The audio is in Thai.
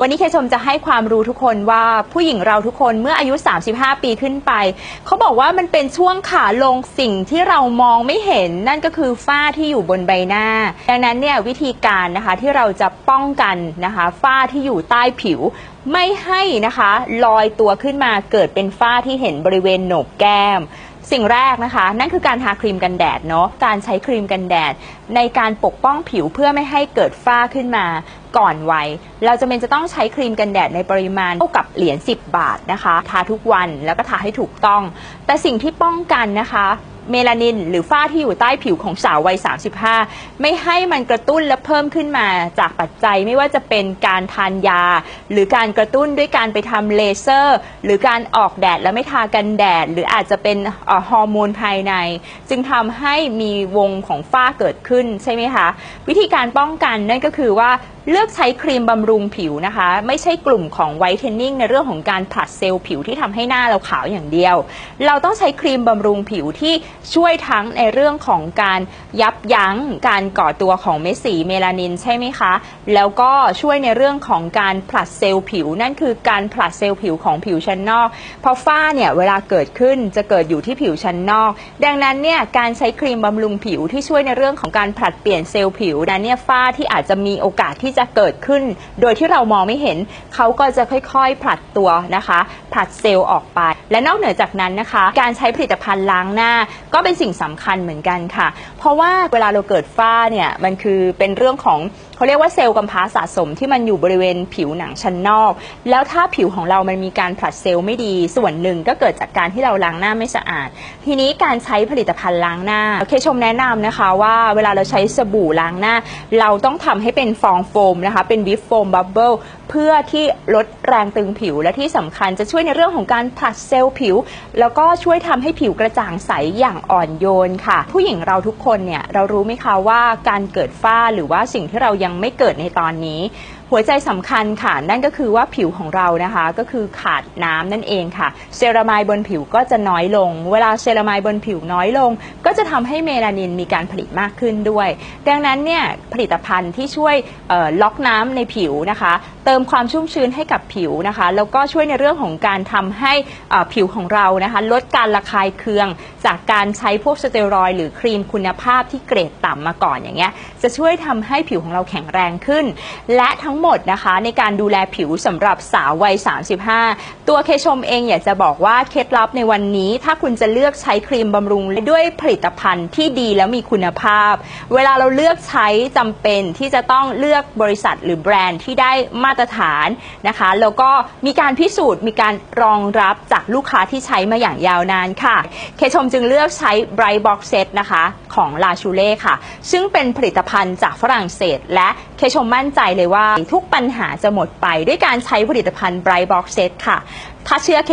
วันนี้เคชมจะให้ความรู้ทุกคนว่าผู้หญิงเราทุกคนเมื่ออายุ 35 ปีขึ้นไป เขาบอกว่ามันเป็นช่วงขาลงสิ่งที่เรามองไม่เห็น นั่นก็คือฝ้าที่อยู่บนใบหน้า ดังนั้นเนี่ยวิธีการนะคะที่เราจะป้องกันนะคะฝ้าที่อยู่ใต้ผิวไม่ให้นะคะลอยตัวขึ้นมาเกิดเป็นฝ้าที่เห็นบริเวณโหนกแก้ม สิ่งแรกนะคะ นั่นคือการทาครีมกันแดดเนาะการใช้ครีมกันแดด ในการปกป้องผิวเพื่อไม่ให้เกิดฝ้าขึ้นมาก่อนวัย เราจะเป็นจะต้องใช้ครีมกันแดดในปริมาณเท่ากับเหรียญ10 บาทนะคะ ทาทุกวันแล้วก็ทาให้ถูกต้อง แต่สิ่งที่ป้องกันนะคะ เมลานิน หรือฝ้าที่อยู่ใต้ผิวของสาววัย 35 ไม่ให้มันกระตุ้นและเพิ่มขึ้นมาจากปัจจัยไม่ว่าจะเป็นการทานยา หรือการกระตุ้นด้วยการไปทำเลเซอร์ หรือการออกแดดแล้วไม่ทากันแดด หรืออาจจะเป็นฮอร์โมนภายใน จึงทำให้มีวงของฝ้าเกิดขึ้นใช่ไหมคะ วิธีการป้องกันนั่นก็คือว่าเลือกใช้ครีมบำรุงผิวนะคะ ไม่ใช่กลุ่มของไวท์เทนนิ่งในเรื่องของการผลัดเซลล์ผิวที่ทำให้หน้าเราขาวอย่างเดียว เราต้องใช้ครีมบำรุงผิวที่ช่วยทั้งในเรื่องของการยับยั้งการก่อตัวของเม็ดสีเมลานินใช่ไหมคะ แล้วก็ช่วยในเรื่องของการผลัดเซลล์ผิว นั่นคือการผลัดเซลล์ผิวของผิวชั้นนอก เพราะฝ้าเนี่ยเวลาเกิดขึ้นจะเกิดอยู่ที่ผิวชั้นนอก ดังนั้นเนี่ยการใช้ครีมบำรุงผิวที่ช่วยในเรื่องของการผลัดเปลี่ยนเซลล์ผิวนั้นเนี่ยฝ้าที่อาจจะมีโอกาสที่จะเกิดขึ้น โดยที่เรามองไม่เห็นเขาก็จะค่อยๆผลัดตัวนะคะผลัดเซลล์ออกไป และนอกเหนือจากนั้นนะคะ การใช้ผลิตภัณฑ์ล้างหน้า ก็เป็นสิ่งสำคัญเหมือนกันค่ะ เพราะว่าเวลาเราเกิดฝ้าเนี่ยมันคือเป็นเรื่องของเขาเรียกว่าเซลล์กำพร้าสะสมที่มันอยู่บริเวณผิวหนังชั้นนอก แล้วถ้าผิวของเรามันมีการผลัดเซลล์ไม่ดีส่วนหนึ่งก็เกิดจากการที่เราล้างหน้าไม่สะอาด ทีนี้การใช้ผลิตภัณฑ์ล้างหน้าเคชมแนะนำนะคะว่าเวลาเราใช้สบู่ล้างหน้า เราต้องทำให้เป็นฟองโฟมนะคะเป็นวิฟโฟมบับเบิลเพื่อที่ลดแรงตึงผิวและที่สำคัญจะช่วยในเรื่องของการผลัดเซลล์ผิว แล้วก็ช่วยทำให้ผิวกระจ่างใสอย่างอ่อนโยนค่ะ ผู้หญิงเราทุกคนเนี่ยเรารู้ไหมคะว่าการเกิดฝ้าหรือว่าสิ่งที่เรายังไม่เกิดในตอนนี้ หัวใจสำคัญค่ะ นั่นก็คือว่าผิวของเรานะคะก็คือขาดน้ำนั่นเองค่ะ เซรามายบนผิวก็จะน้อยลง เวลาเซรามายบนผิวน้อยลง ก็จะทำให้เมลานินมีการผลิตมากขึ้นด้วย ดังนั้นเนี่ยผลิตภัณฑ์ที่ช่วยเอ่อล็อกน้ำในผิวนะคะ เติมความชุ่มชื้นให้กับผิวนะคะ แล้วก็ช่วยในเรื่องของการทำให้เอ่อผิวของเรานะคะ ลดการระคายเคือง จากการใช้พวกสเตียรอยด์หรือครีมคุณภาพที่เกรดต่ำมาก่อนอย่างเงี้ยจะช่วยทำให้ผิวของเราแข็งแรงขึ้น และทั้งหมดหมดนะคะ ในการดูแลผิวสำหรับสาววัย 35 ตัวเคชมเองอยากจะบอกว่าเคล็ดลับในวันนี้ ถ้าคุณจะเลือกใช้ครีมบำรุงด้วยผลิตภัณฑ์ที่ดีแล้วมีคุณภาพ เวลาเราเลือกใช้จำเป็นที่จะต้องเลือกบริษัทหรือแบรนด์ที่ได้มาตรฐานนะคะ แล้วก็มีการพิสูจน์มีการรองรับจากลูกค้าที่ใช้มาอย่างยาวนานค่ะ เคชมจึงเลือกใช้ Bright Box Set นะคะของ La c h u l e ค่ะ ซึ่งเป็นผลิตภัณฑ์จากฝรั่งเศส และเคชมมั่นใจเลยว่าทุกปัญหาจะหมดไปด้วยการใช้ผลิตภัณฑ์ Bright Box Set ค่ะ ถ้าเชื่อเค